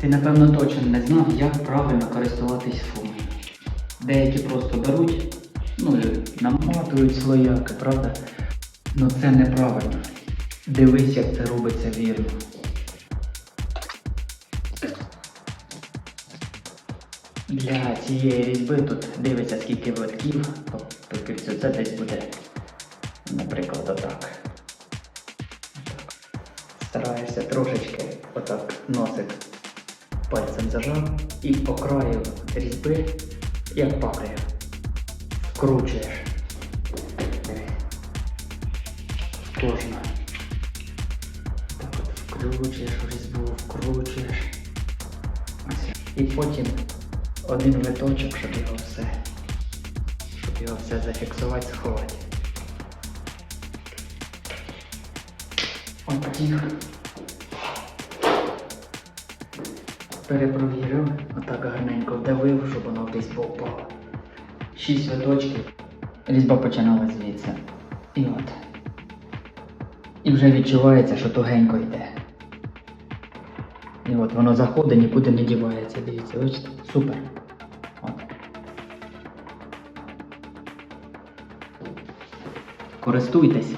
Ти, напевно, точно не знав, як правильно користуватись фумою. Деякі просто беруть, ну і наматують слояки, правда? Ну це неправильно. Дивись, як це робиться вірно. Для цієї різьби тут дивиться скільки витків по, по кільцю. Це десь буде, наприклад. Отак. Стараєшся трошечки отак носик пальцем зажав і по краю різьби, як палею, вкручуєш. Кожна. Так от вкручуєш різьбу, вкручуєш. І потім один виточок, щоб його все, щоб його все зафіксувати, сховати. Отак. Перепровірив, отак гарненько вдавив, щоб воно десь попало. Шість виточків. Різьба починала звідси. І от. І вже відчувається, що тугенько йде. І от воно заходить, нікуди не дівається. Дивіться, бачите? Супер. От. Користуйтесь.